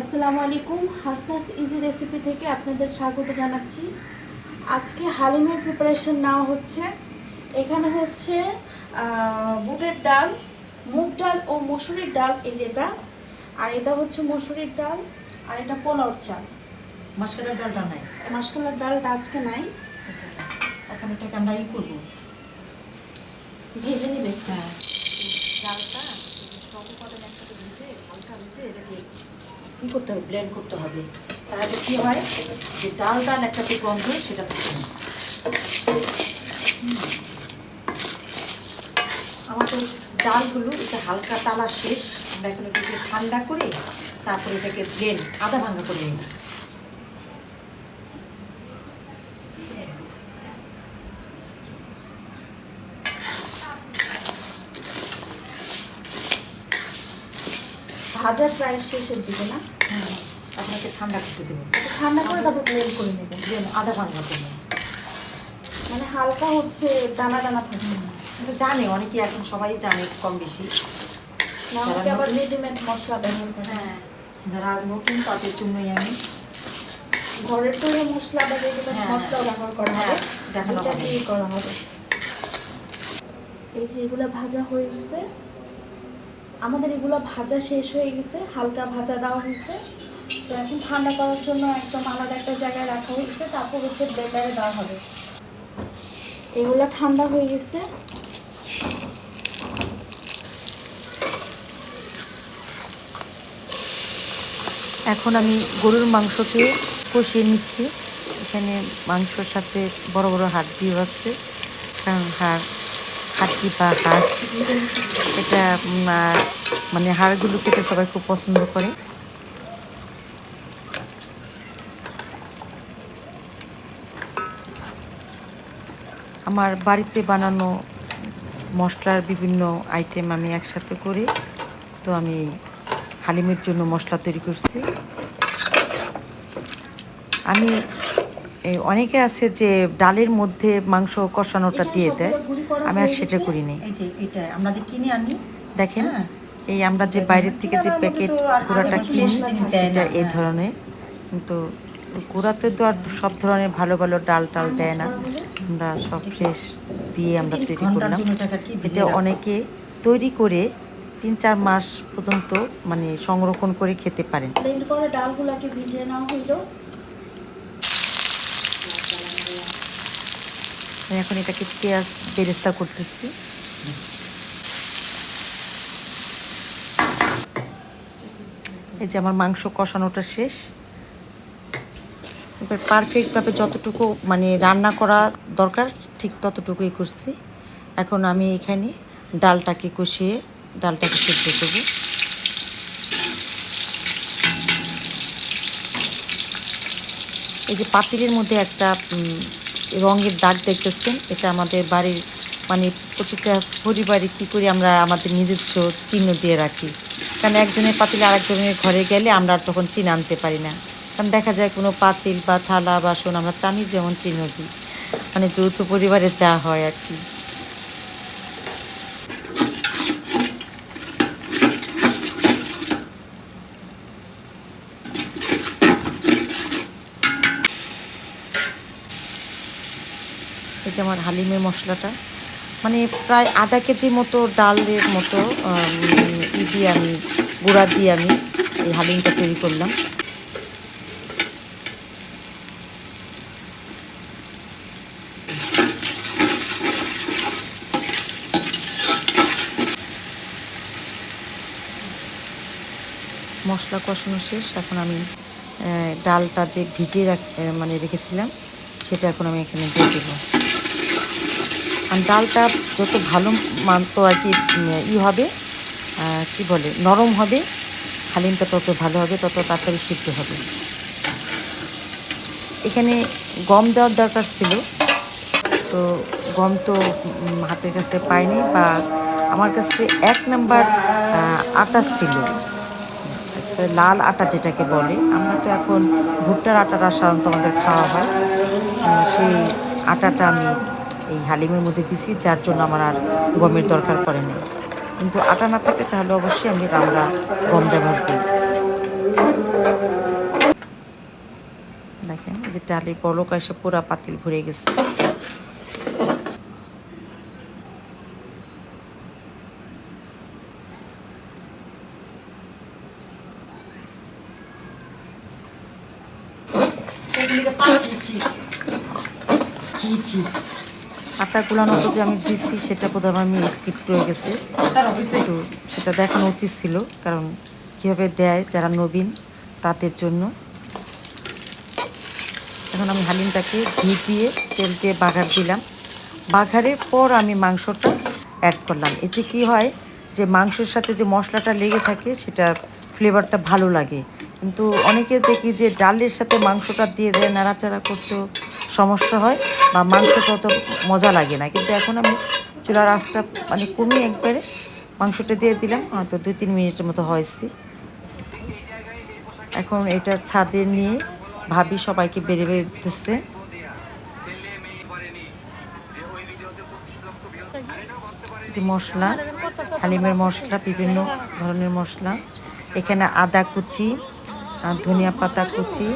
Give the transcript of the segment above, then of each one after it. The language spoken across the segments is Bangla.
আসসালামু আলাইকুম। হাসনাস ইজি রেসিপি থেকে আপনাদের স্বাগত জানাচ্ছি। আজকে হালিমের প্রিপারেশন নেওয়া হচ্ছে। এখানে হচ্ছে বুটের ডাল মুগ ডাল ও মসুরির ডাল এই যেটা আর এটা হচ্ছে মসুরির ডাল আর এটা পোলাওর চাল। মাসকালের ডালটা নাই। মাসকলার ডালটা আজকে নাই। এখন এটাকে আমরা ই করব। ভেজে নিবে। হ্যাঁ ডালটা সব উপাদান একসাথে ভেজে হালকা ভেজে এটাকে কী করতে হবে? ব্লেন্ড করতে হবে। তাহলে কি হয়? যে ডাল ডাল যে গন্ধ, সেটা আমাদের ডালগুলো, এটা হালকা তালা শেষ। আমরা এখন এটাকে ঠান্ডা করে তারপরে এটাকে ব্লেন্ড আদা ভাঙা করে নিই ভাজা প্রায় শেষের দিকে না? হ্যাঁ। আপনাকে ঠান্ডা করতে দেবো। ঠান্ডা করে তারপর ব্লেন্ড করে নেবেন যেন আধা ভাঙা করব মানে হালকা হচ্ছে দানা দানা থাকে। কিন্তু জানে অনেকে এখন সবাই জানে কম বেশি। আবার রেডিমেড মশলা ব্যবহার করে। হ্যাঁ যারা নতুন তাদের জন্যই আমি ঘরের তৈরি মশলা বা রেডিমেড হ্যাঁ। মশলাও ব্যবহার করা হবে। হ্যাঁ, দেখানো করা হবে। এই যে এগুলো ভাজা হয়ে গেছে আমাদের এগুলো ভাজা শেষ হয়ে গেছে হালকা ভাজা দেওয়া হয়েছে। তো এখন ঠান্ডা করার জন্য একদম আলাদা একটা জায়গায় রাখা হয়েছে তারপর হচ্ছে ব্লেন্ডারে দেওয়া হবে। এগুলো ঠান্ডা হয়ে গেছে। এখন আমি গরুর মাংসকে কষিয়ে নিচ্ছি। এখানে মাংসর সাথে বড় বড় হাড্ডিও আছে কারণ হাড় হাড্ডি বা আহ, মানে হাড়গুলো খেতে সবাই খুব পছন্দ করে। আমার বাড়িতে বানানো মশলার বিভিন্ন আইটেম আমি একসাথে করে, তো আমি হালিমের জন্য মশলা তৈরি করছি। আমি অনেকে আছে যে ডালের মধ্যে মাংস কষানোটা দিয়ে দেয়, আমি আর সেটা করিনি। এটা, আমরা যে কিনে আনি দেখেন হ্যাঁ। এই আমরা যে বাইরের থেকে যে প্যাকেট কুড়াটা কিনি সেটা এই। ধরনের। কিন্তু গুঁড়াতে তো আর সব ধরনের ভালো ভালো ডাল টাল দেয় না। আমরা সব ফ্রেশ দিয়ে আমরা তৈরি করলাম। এটা অনেকে তৈরি করে তিন চার মাস পর্যন্ত মানে সংরক্ষণ করে খেতে পারেন। ব্লেন্ড ভিজিয়ে নেওয়া হইল। আমি এখন এটাকে পেঁয়াজ বেরেস্তা করতেছি। এই যে আমার মাংস কষানোটা শেষ। এবার পারফেক্টভাবে যতটুকু মানে রান্না করা দরকার, ঠিক ততটুকুই করছি। এখন আমি এখানে ডালটাকে কষিয়ে ডালটাকে সেদ্ধ দেবো এই যে পাতিলের মধ্যে একটা রঙের দাগ দেখতেছেন, এটা আমাদের বাড়ির মানে প্রতিটা পরিবারে কী করে আমরা আমাদের নিজস্ব চিহ্ন দিয়ে রাখি। কারণ একজনের পাতিলে আরেকজনের ঘরে গেলে আমরা আর তখন চিহ্ন আনতে পারি না। কারণ দেখা যায় কোনো পাতিল বা থালা, বাসন আমরা চানি যেমন চিহ্ন দিই। মানে যৌথ পরিবারে যা হয় আর কি। আমার হালিমের মশলাটা। মানে প্রায় আধা কেজি মতো ডালের মতো ই দিয়ে আমি, গুঁড়া দিয়ে আমি এই হালিমটা তৈরি করলাম। মশলা কষানো শেষ। এখন আমি ডালটা যে ভিজিয়ে রাখ মানে রেখেছিলাম, সেটা এখন আমি এখানে দিয়ে দেবো। ডালটা যত ভালো মানতো আর কি ই হবে কি বলে, নরম হবে, হালিমটা তত ভালো হবে, তত তাড়াতাড়ি সিদ্ধ হবে। এখানে গম দেওয়ার দরকার ছিল, তো গম তো হাতের কাছে পাইনি বা আমার কাছে এক নাম্বার আটা ছিল। লাল আটা যেটাকে বলে, আমরা তো এখন ভুট্টার আটাটা সাধারণত আমাদের খাওয়া হয় সেই আটাটা আমি এই হালিমের মধ্যে দিছি, যার জন্য আমার আর গমের দরকার পড়ে না কিন্তু আটা না থাকে তাহলে অবশ্যই আমি আমরা গম ব্যবহার করি। দেখেন যে ডালের বলক এসে পুরা পাতিল ভরে গেছে। কিছি আটা গুলানো তো যে আমি দিছি সেটা বোধহয় আমি স্কিপ করে গেছে। তো সেটা দেখানো উচিত ছিল কারণ কীভাবে দেয় যারা নবীন তাদের জন্য। এখন আমি হালিমটাকে ঘি দিয়ে তেল দিয়ে বাঘার দিলাম। বাঘারের পর আমি মাংসটা অ্যাড করলাম। এতে কি হয় যে মাংসের সাথে যে মশলাটা লেগে থাকে সেটা ফ্লেভারটা ভালো লাগে। কিন্তু অনেকে দেখি যে ডালের সাথে মাংসটা দিয়ে দেয় নাড়াচাড়া করতেও সমস্যা হয় বা মাংসটা অত মজা লাগে না। কিন্তু এখন আমি চুলার আঁচটা মানে কমিয়ে একবারে মাংসটা দিয়ে দিলাম, হয়তো দুই তিন মিনিটের মতো হয়েছে। এখন এটা ছাদে নিয়ে ভাবি সবাইকে বেড়ে বেড়ে দিতেছে যে মশলা, হালিমের মশলা, বিভিন্ন ধরনের মশলা। এখানে আদা কুচি, ধনিয়া পাতা কুচি,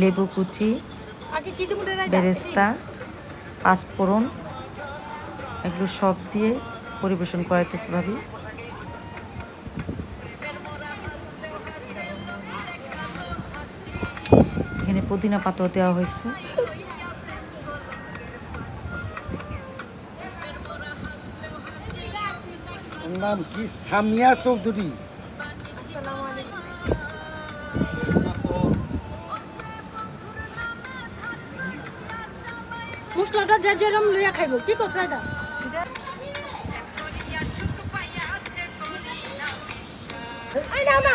লেবু কুচি বেরেস্তা পাঁচফোড়ন এগুলো সব দিয়ে পরিবেশন করাইতেছে ভাবি। এখানে পুদিনা পাতাও দেওয়া হয়েছে। নাম কি? সামিয়া চৌধুরী। মশলাটা যে যেরম লইয়া খাইব কি কইছে এটা? আই নাও না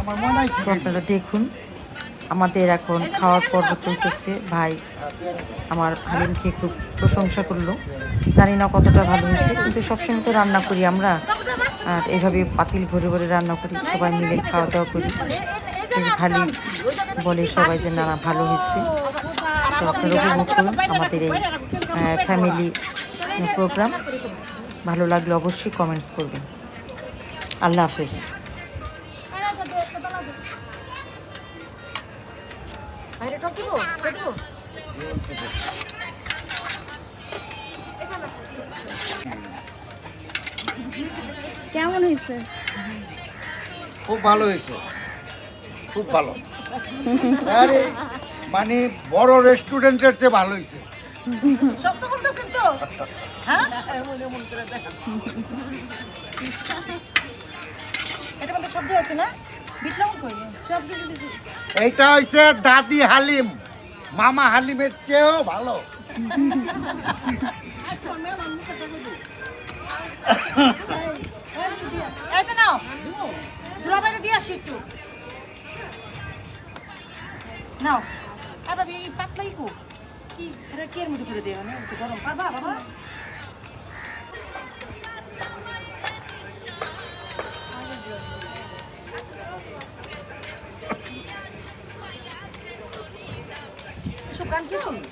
আমার তো আপনারা দেখুন আমাদের এখন খাওয়ার পর্ব চলতেছে। ভাই আমার হালিম খেয়ে খুব প্রশংসা করল। জানি না কতটা ভালো হয়েছে কিন্তু সবসময় তো রান্না করি আমরা। আর এভাবে পাতিল ভরে ভরে রান্না করি সবাই মিলে খাওয়া দাওয়া করি। বেশ বলে সবাই যে না ভালো হয়েছে। তো আপনারা উপভোগ করুন আমাদের এই ফ্যামিলি প্রোগ্রাম ভালো লাগলে অবশ্যই কমেন্টস করবেন। আল্লাহ হাফেজ। কেমন হইছে খুব ভালো হয়েছে। খুব ভালো। আরে মানে বড় রেস্টুরেন্টের চেয়ে ভালো হয়েছে সত্য বলতেছেন তো? হ্যাঁ? এটা মধ্যে শব্দ আছে না? বিট লবণ কই? সব কিছু দিছি এইটা হয়েছে দাদি হালিম। মামা হালিমের চেয়েও ভালো। নাও। বাবা এই পাতলাই কো কি এটা কের মতো করে দেওয়া না একটু গরম পারবা বাবা শুকান কি শুনি